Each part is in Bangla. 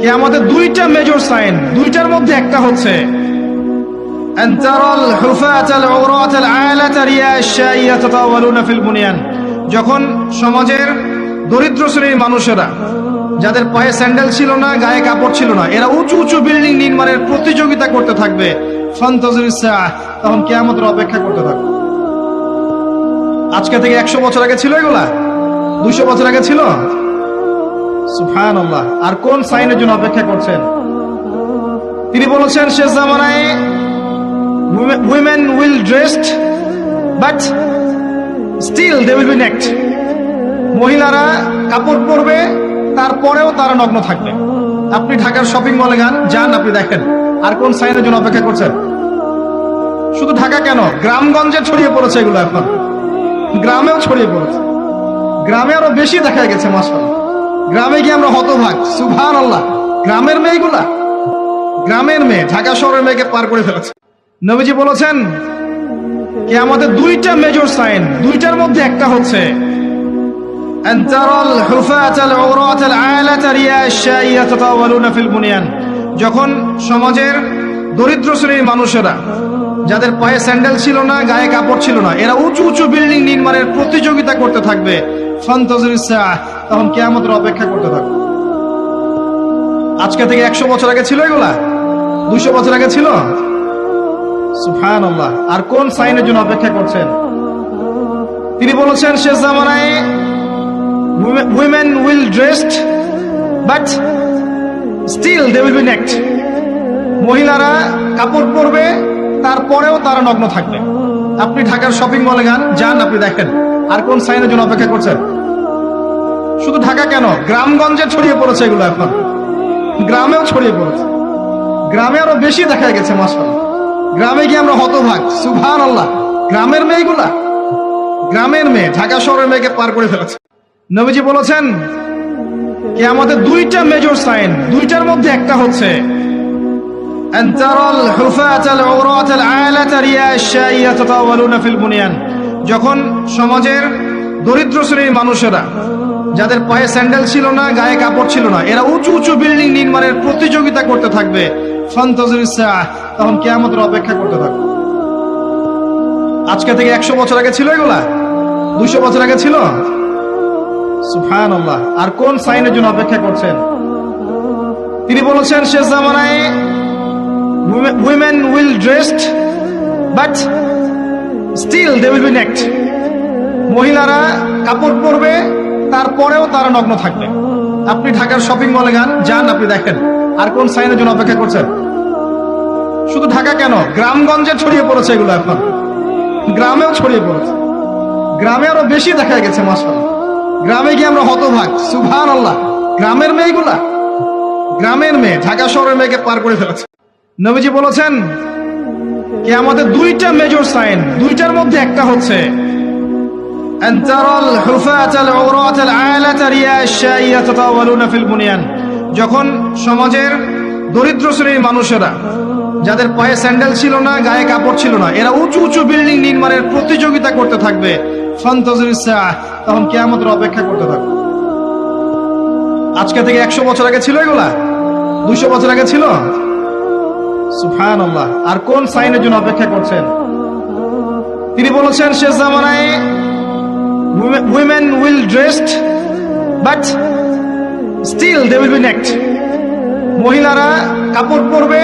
কে আমাদের দুইটা মেজর সাইন দুইটার মধ্যে একটা হচ্ছে যখন সমাজের দরিদ্র শ্রেণির মানুষেরা, যাদের পায়ে স্যান্ডেল ছিল না, গায়ে কাপড় ছিল না, এরা উঁচু উঁচু বিল্ডিং নির্মাণের প্রতিযোগিতা করতে থাকবে তখন কেয়ামতের অপেক্ষা করতে থাকবে। আজকে থেকে একশো বছর আগে ছিল এগুলা? দুইশো বছর আগে ছিল? সুফান আর কোন সাইনের জন্য অপেক্ষা করছেন? তিনি বলেছেন, শেষ জামানায় women will dressed but still they will be naked মহিলারা কাপড় পরবে, তারপরেও তারা নগ্ন থাকবে। আপনি ঢাকার শপিং মলে গান যান আপনি দেখেন। আর কোন সাইনের জন্য অপেক্ষা করছেন? শুধু ঢাকা কেন? গ্রামগঞ্জে ছড়িয়ে পড়েছে এগুলো এখন। গ্রামেও ছড়িয়ে পড়েছে। গ্রামে আরও বেশি দেখা গেছে মাসাল গ্রামে গিয়ে আমরা হতভাগ সুভান আল্লাহ গ্রামের মেয়েগুলা, গ্রামের মেয়ে, ঢাকা শহরের মেয়েকে পার করে ফেলেছে। নবীজি বলেছেন কি আমাদের দুইটা মেজর সাইন দুইটার মধ্যে একটা হচ্ছে যখন সমাজের দরিদ্র শ্রেণির মানুষেরা, যাদের পায়ে স্যান্ডেল ছিল না, গায়ে কাপড় ছিল না, এরা উঁচু উঁচু বিল্ডিং নির্মাণের প্রতিযোগিতা করতে থাকবে। তখন কেয়ামতের অপেক্ষা করতে থাকবে। আজকে থেকে একশো বছর আগে ছিল এগুলা? দুইশো বছর আগে ছিল? সুফান আর কোন সাইনের জন্য অপেক্ষা করছেন? তিনি বলেছেন, শেষ জামানায় women will dressed but still they will be naked মহিলারা কাপড় পরবে, তারপরেও তারা নগ্ন থাকবে। আপনি ঢাকার শপিং মলে গান যান, আপনি দেখেন। আর কোন সাইনের জন্য অপেক্ষা করছেন? শুধু ঢাকা কেন? গ্রামগঞ্জে ছড়িয়ে পড়েছে এগুলো এখন। গ্রামেও ছড়িয়ে পড়েছে। গ্রামে আরও বেশি দেখা গেছে মাসাল গ্রামে গিয়ে আমরা হতভাগ। সুভান আল্লাহ গ্রামের মেয়েগুলা। গ্রামের মেয়ে, ঢাকা শহরের মেয়েকে পার করে ফেলেছে। নবীজি বলেছেন কি আমাদের দুইটা মেজর সাইন দুইটার মধ্যে একটা হচ্ছে যখন সমাজের দরিদ্র শ্রেণির মানুষেরা যাদের পায়ে স্যান্ডেল ছিল না, গায়ে কাপড় ছিল না, এরা উঁচু উঁচু বিল্ডিং নির্মাণের প্রতিযোগিতা করতে থাকবে। তখন কেয়ামতের অপেক্ষা করতে থাকবে। আজকে থেকে একশো বছর আগে ছিল এগুলা? দুশো বছর আগে ছিল? আর কোন সাইনের জন্য অপেক্ষা করছেন? তিনি বলেছেন, শেষ জামানায় women will dressed but still they will be naked মহিলারা কাপড় পরবে তারপরেও তারা নগ্ন থাকবে। আপনি ঢাকার শপিং মলে গান যান আপনি দেখেন আর কোন সাইনের জন্য অপেক্ষা করছেন? শুধু ঢাকা কেন? গ্রামগঞ্জে ছড়িয়ে পড়েছে এগুলো এখন। গ্রামেও ছড়িয়ে পড়েছে। গ্রামে আরও বেশি দেখা গেছে মাসাল গ্রামে গিয়ে আমরা হতভাগ। সুভান আল্লাহ গ্রামের মেয়েগুলা। গ্রামের মেয়ে, ঢাকা শহরের মেয়েকে পার করে ফেলেছে। নবীজি বলেছেন কি আমাদের দুইটা মেজর সাইন দুইটার মধ্যে একটা হচ্ছে أن ترى الحفاة العراة العالة رياء الشاء يتطاولون في البنيان যখন সমাজের দরিদ্র শ্রেণীর মানুষেরা যাদের পায়ে স্যান্ডেল ছিল না গায়ে কাপড় ছিল না এরা উঁচু উঁচু বিল্ডিং নির্মাণের প্রতিযোগিতা করতে থাকবে ফান্তাজুর সাআহ, তখন কেয়ামতের অপেক্ষা করতে থাকবে আজকে থেকে একশো বছর আগে ছিল এগুলা দুইশো বছর আগে ছিল সুফান আর কোন সাইনের জন্য অপেক্ষা করছেন তিনি বলেছেন শেষ জামানায় women will dressed but still they will be naked মহিলারা কাপড় পরবে,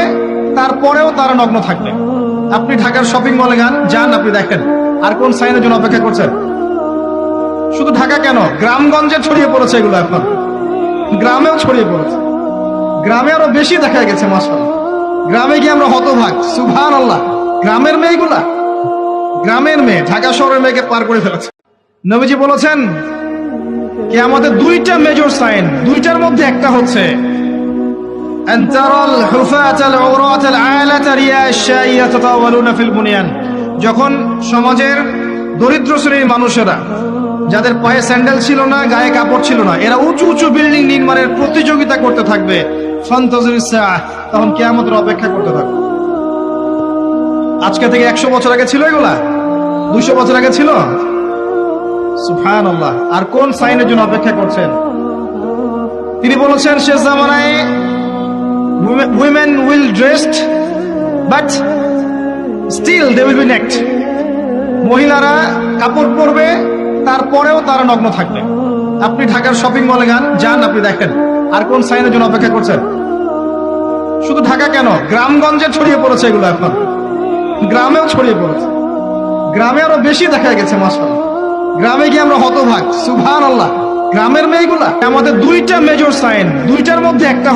তারপরেও তারা নগ্ন থাকবে। আপনি ঢাকার শপিং মলে গান, যান আপনি দেখেন, আর কোন সাইনের জন্য অপেক্ষা করছেন? শুধু ঢাকা কেন? গ্রামগঞ্জে ছড়িয়ে পড়েছে এগুলো এখন। গ্রামেও ছড়িয়ে পড়েছে। গ্রামে আরও বেশি দেখা গেছে মাসাল গ্রামে গিয়ে আমরা হতভাগ সুভান আল্লাহ গ্রামের মেয়েগুলা, গ্রামের মেয়ে, ঢাকা শহরের মেয়েকে পার করে ফেলেছে। নবীজি বলেছেন, কে আমাদের দুইটা মেজর সাইন দুইটার মধ্যে একটা হচ্ছে যখন সমাজের দরিদ্র শ্রেণির মানুষেরা, যাদের পায়ে স্যান্ডেল ছিল না, গায়ে কাপড় ছিল না, এরা উঁচু উঁচু বিল্ডিং নির্মাণের প্রতিযোগিতা করতে থাকবে তখন কে আমাদের অপেক্ষা করতে থাকবে। আজকে থেকে একশো বছর আগে ছিল এগুলা? দুশো বছর আগে ছিল? আর কোন সাইনের জন্য অপেক্ষা করছেন? তিনি বলেছেন, শেষ জামানায় women will dressed but still they will be naked মহিলারা কাপড় পরবে, তারপরেও তারা নগ্ন থাকবে। আপনি ঢাকার শপিং মলে গান, যান আপনি দেখেন। আর কোন সাইনের জন্য অপেক্ষা করছেন? শুধু ঢাকা কেন? গ্রামগঞ্জে ছড়িয়ে পড়েছে এগুলো এখন। গ্রামেও ছড়িয়ে পড়েছে। গ্রামে আরও বেশি দেখা গেছে মাসাল গ্রামে গিয়ে আমরা হতভাগ। সুভান আল্লাহ গ্রামের মেয়েগুলা, আমাদের দুইটা মেজর সাইন দুইটার মধ্যে একটা